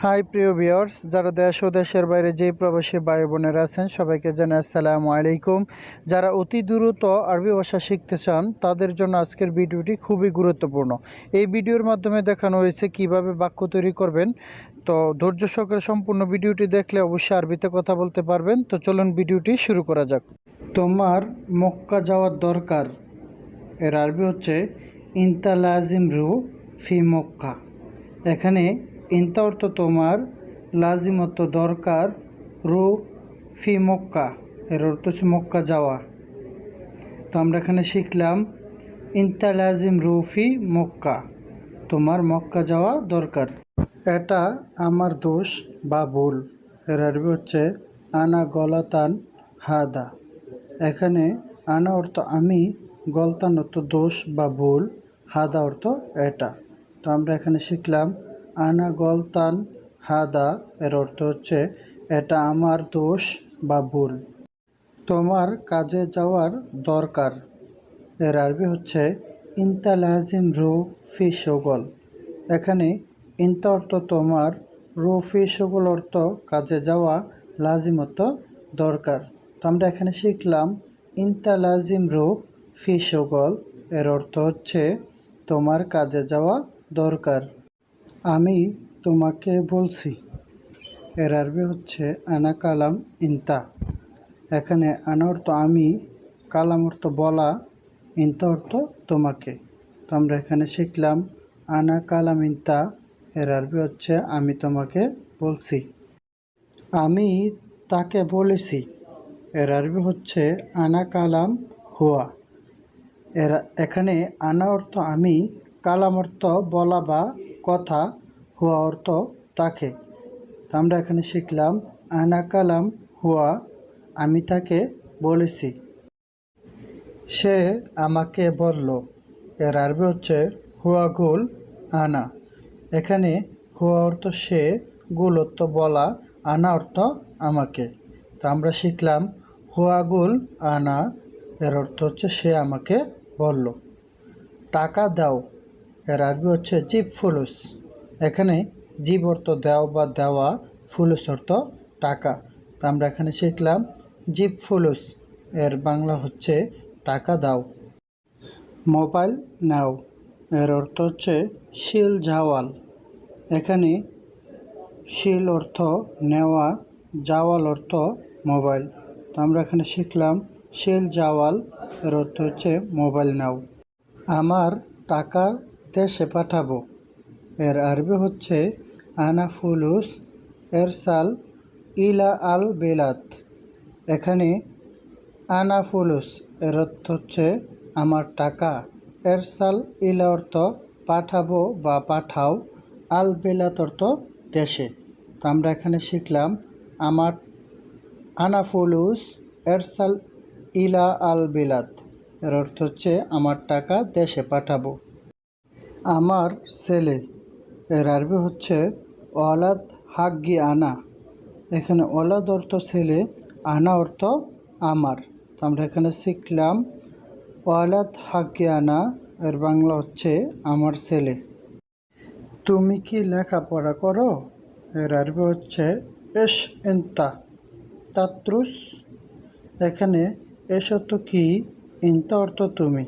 High, প্রিয় viewers, যারা দেশ ও দেশের বাইরে যেই প্রবাসী ভাই বোনেরা আছেন, সবাইকে জানাই আসসালামু আলাইকুম। যারা অতি দ্রুত আরবি ভাষা শিখতে চান, তাদের জন্য আজকের ভিডিওটি খুবই গুরুত্বপূর্ণ। এই ভিডিওর মাধ্যমে দেখানো হয়েছে কীভাবে বাক্য তৈরি করবেন। তো ধৈর্য সহকারে সম্পূর্ণ ভিডিওটি দেখলে অবশ্যই আরবিতে কথা বলতে পারবেন। তো চলুন ভিডিওটি শুরু করা যাক। তোমার মক্কা যাওয়ার দরকার। এর আরবি হচ্ছে ইনতা লাজিম রু ফি মক্কা। এখানে ইনতা অর্থ তোমার লাজিম অর্থ দরকার রু ফি মক্কা। এর অর্থ হচ্ছে মক্কা যাওয়া। তো আমরা এখানে শিখলাম, ইন্তা লাজিম রু ফি মক্কা। তোমার মক্কা যাওয়া দরকার। এটা আমার দোষ বা ভুল। এর আরবি হচ্ছে, আনা গলাতান হাদা। এখানে আনা অর্থ আমি, গলতান অর্থ দোষ বা ভুল, হাদা অর্থ এটা। তো আমরা এখানে শিখলাম আনা গলতান হাদা এর অর্থ হচ্ছে, এটা আমার দোষ বা ভুল। তোমার কাজে যাওয়ার দরকার। এর আরবি হচ্ছে ইনতা লাজিম রু ফি শগল। এখানে, ইনতা অর্থ তোমার, রু ফি শগল অর্থ কাজে যাওয়া লাজিম অর্থ দরকার। তো আমরা এখানে শিখলাম ইনতা লাজিম রু ফি শগল। এর অর্থ হচ্ছে, তোমার কাজে যাওয়া দরকার। আমি তোমাকে বলছি, এর আরবি হচ্ছে আনা কালাম ইনতা। এখানে আনা অর্থ আমি, কালাম অর্থ বলা, ইনতা অর্থ তোমাকে। তো আমরা এখানে শিখলাম আনা কালাম ইনতা, এর আরবি হচ্ছে আমি তোমাকে বলছি। আমি তাকে বলেছি, এর আরবি হচ্ছে আনা কালাম হুয়া। এর, এখানে আনা অর্থ আমি, কালাম অর্থ বলা বা কথা হুয়া অর্থ তাকে। আমরা এখানে শিখলাম, আনা কালাম হুয়া, আমি তাকে বলেছি। সে আমাকে বলল, এর আরবি হচ্ছে হুয়া গুল আনা। এখানে হুয়া অর্থ সে, গুল অর্থ বলা, আনা অর্থ আমাকে। তো আমরা শিখলাম, হুয়া গুল আনা, এর অর্থ হচ্ছে সে আমাকে বলল। টাকা দাও এর আরবি হচ্ছে জিপ ফুলুস। এখানে জীব অর্থ দেও বা দেওয়া, ফুলুস অর্থ টাকা। তো আমরা এখানে শিখলাম জিপ ফুলুস। এর বাংলা হচ্ছে টাকা দাও। মোবাইল নাও। এর অর্থ হচ্ছে শিল জাওয়াল এখানে শিল অর্থ নেওয়া জাওয়াল অর্থ মোবাইল। তো আমরা এখানে শিখলাম শিল জাওয়াল এর অর্থ হচ্ছে মোবাইল নাও। আমার টাকা দেশে পাঠাবো। এর আরবি হচ্ছে আনা ফুলুস এরসাল ইলা আল বেলাত এখানে আনা ফুলুস এর অর্থ হচ্ছে আমার টাকা। এরসাল ইলা অর্থ পাঠাবো বা পাঠাও, আল বেলাত অর্থ দেশে। তো আমরা এখানে শিখলাম আমার আনা ফুলুস এরসাল ইলা আল বিলাত এর অর্থ হচ্ছে আমার টাকা দেশে পাঠাবো। আমার ছেলে। এর আরবি হচ্ছে ওয়ালাদ হাগ্গি আনা। এখানে ওলাদ অর্থ ছেলে, আনা অর্থ আমার। তো আমরা এখানে শিখলাম ওয়ালাদ হাগ্গি আনা, এর বাংলা হচ্ছে আমার ছেলে। তুমি কি লেখাপড়া করো? এর আরবি হচ্ছে এস এন্তা, তাত্রুস। এখানে এস অর্থ কি, ইন্তা অর্থ তুমি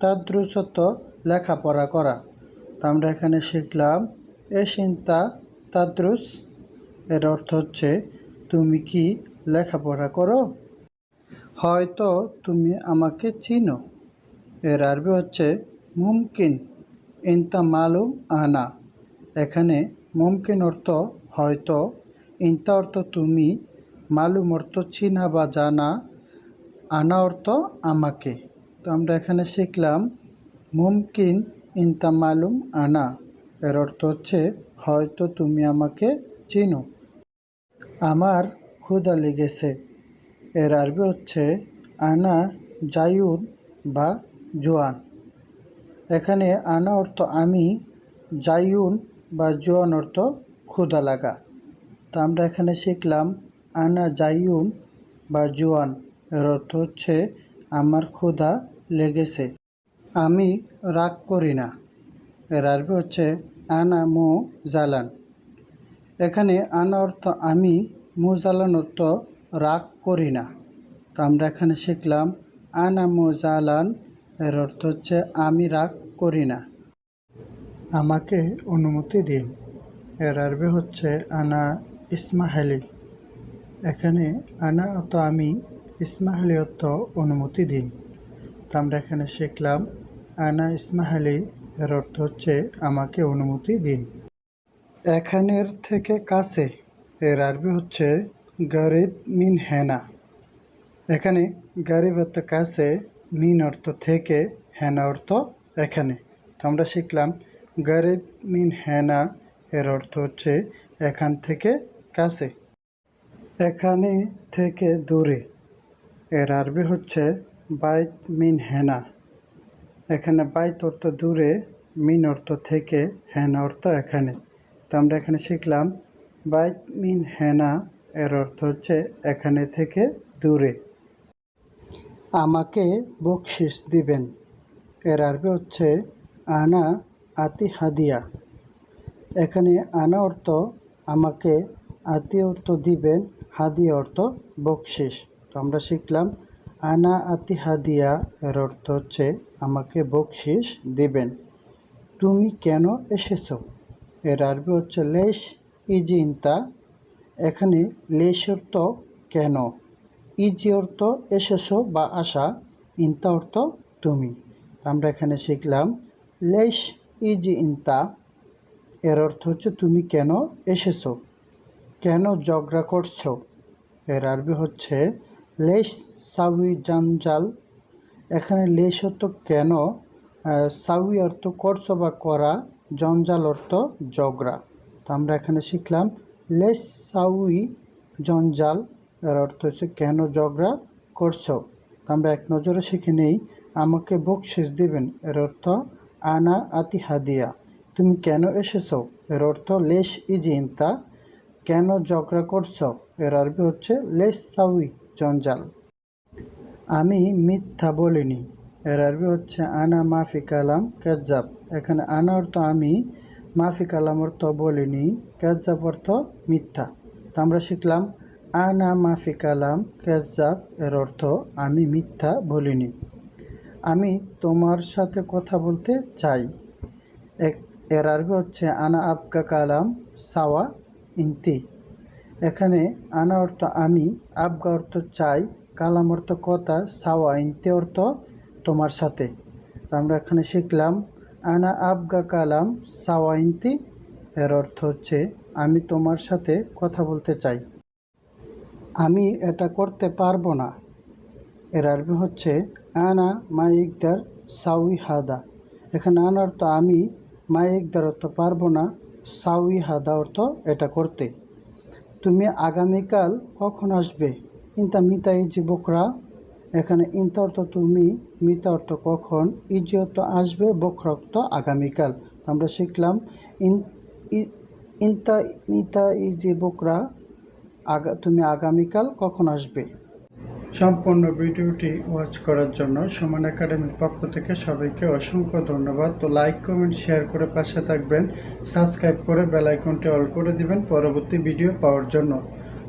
তাদ্রুস অর্থ লেখাপড়া করা। তো আমরা এখানে শিখলাম এস ইন্তা তাদ্রুস। এর অর্থ হচ্ছে, তুমি কি লেখাপড়া করো? হয়তো তুমি আমাকে চিনো। এর আরবি হচ্ছে, মুমকিন ইন্তা মালুম আনা। এখানে মুমকিন অর্থ, হয়তো। ইন্তা অর্থ, তুমি। মালুম অর্থ, চিনা বা জানা। আনা অর্থ, আমাকে। তো আমরা এখানে শিখলাম, মুমকিন ইন্তা মালুম আনা। এর অর্থ হচ্ছে, হয়তো তুমি আমাকে চিনো। আমার ক্ষুদা লেগেছে। এর আরবি হচ্ছে, আনা জায়ুন বা জোয়ান। এখানে আনা অর্থ আমি, জায়ুন বা জোয়ান অর্থ ক্ষুদা লাগা। তো আমরা এখানে শিখলাম, আনা জায়ুন বা জোয়ান। এর অর্থ হচ্ছে, আমার ক্ষুধা লেগেছে। আমি রাগ করি না। এর আরবি হচ্ছে, আনা মো জালান এখানে আনা অর্থ আমি, মুজালান অর্থ রাগ করি না। তো আমরা এখানে শিখলাম, আনা মুজালান। এর অর্থ হচ্ছে, আমি রাগ করি না। আমাকে অনুমতি দিন। এর আরবি হচ্ছে, আনা ইসমাহেলি। এখানে, আনা অর্থ আমি ইসমাহেলি অর্থ অনুমতি দিন। তো আমরা এখানে শিখলাম আনা ইসমাহেলি এর অর্থ হচ্ছে, আমাকে অনুমতি দিন। এখানের থেকে কাছে, এর আরবি হচ্ছে, গরিব মিন হেনা। এখানে, গরিব অর্থ কাছে, মিন অর্থ থেকে, হেনা অর্থ এখানে। তো আমরা শিখলাম, গরিব মিন হেনা এর অর্থ হচ্ছে, এখান থেকে কাছে। এখানে থেকে দূরে, এর আরবি হচ্ছে, বাইত মিন হেনা। এখানে বাইত অর্থ দূরে, মিন অর্থ থেকে, হেনা অর্থ এখানে। তো আমরা এখানে শিখলাম বাইত মিন হেনা, এর অর্থ হচ্ছে এখানে থেকে দূরে। আমাকে বকশিস দিবেন। এর আরবি হচ্ছে আনা আতি হাদিয়া। এখানে আনা অর্থ আমাকে আতি অর্থ দিবেন, হাদিয়া অর্থ বকশিস। তো আমরা শিখলাম আনা আতি হাদিয়া এর অর্থ হচ্ছে, আমাকে বকশিস দিবেন। তুমি কেন এসেছ? এর আরবি হচ্ছে, লেশ ইজি ইন্তা এখানে লেশ অর্থ, কেন? ইজি অর্থ, এসেছ বা আসা। ইন্তা অর্থ, তুমি। আমরা এখানে শিখলাম, লেশ ইজি ইন্তা এর অর্থ হচ্ছে, তুমি কেন এসেছ? কেন ঝগড়া করছ? এর আরবি হচ্ছে, লেশ সাউই জানজাল এখানে লেশ অর্থ কেন? সাউই অর্থ করছ বা করা, জঞ্জাল অর্থ ঝগড়া তো আমরা এখানে শিখলাম লেশ সাউই জঞ্জাল, এর অর্থ হচ্ছে কেন ঝগড়া করছ। আমরা এক নজরে শিখে নেই, আমাকে বকশিস দিবেন, এর অর্থ আনা আতি হাদিয়া। তুমি কেন এসেছ? এর অর্থ লেশ ইজি ইন্তা। কেন ঝগড়া করছ? এর আরবি হচ্ছে লেশ সাউই জঞ্জাল। আমি মিথ্যা বলিনি। এর আরবি হচ্ছে, আনা মাফি কালাম কেজাব এখানে আনা অর্থ আমি, মাফি কালাম অর্থ বলিনি কেজাব অর্থ মিথ্যা। তো আমরা শিখলাম, আনা মাফি কালাম কেজাব এর অর্থ, আমি মিথ্যা বলিনি। আমি তোমার সাথে কথা বলতে চাই। এর আরবি হচ্ছে, আনা আবকা কালাম সাওয়া ইন্তি। এখানে আনা অর্থ আমি আবগা অর্থ চাই। কালাম অর্থ কথা সাওয়া ইন্তি অর্থ তোমার সাথে। আমরা এখানে শিখলাম, আনা আবগা কালাম সাওয়া ইন্তি, এর অর্থ হচ্ছে, আমি তোমার সাথে কথা বলতে চাই। আমি এটা করতে পারব না। এর আরবি হচ্ছে, আনা মা ইকদার সাউই হাদা এখানে আনা অর্থ আমি মা ইকদার অর্থ পারব না সাউই হাদা অর্থ এটা করতে। তুমি আগামীকাল কখন আসবে? ইন্তা মিতা ইজি বকরা, এখানে ইন্তা অর্থ তুমি মিতা অর্থ কখন ইজি অর্থ আসবে বকরা অর্থ আগামীকাল আমরা শিখলাম ইন্তা মিতা ইজি বকরা, আগা তুমি আগামীকাল কখন আসবে? সম্পূর্ণ ভিডিওটি ওয়াচ করার জন্য সমান একাডেমির পক্ষ থেকে সবাইকে অসংখ্য ধন্যবাদ। তো লাইক কমেন্ট শেয়ার করে পাশে থাকবেন। সাবস্ক্রাইব করে বেল আইকনটি অল করে দিবেন পরবর্তী ভিডিও পাওয়ার জন্য।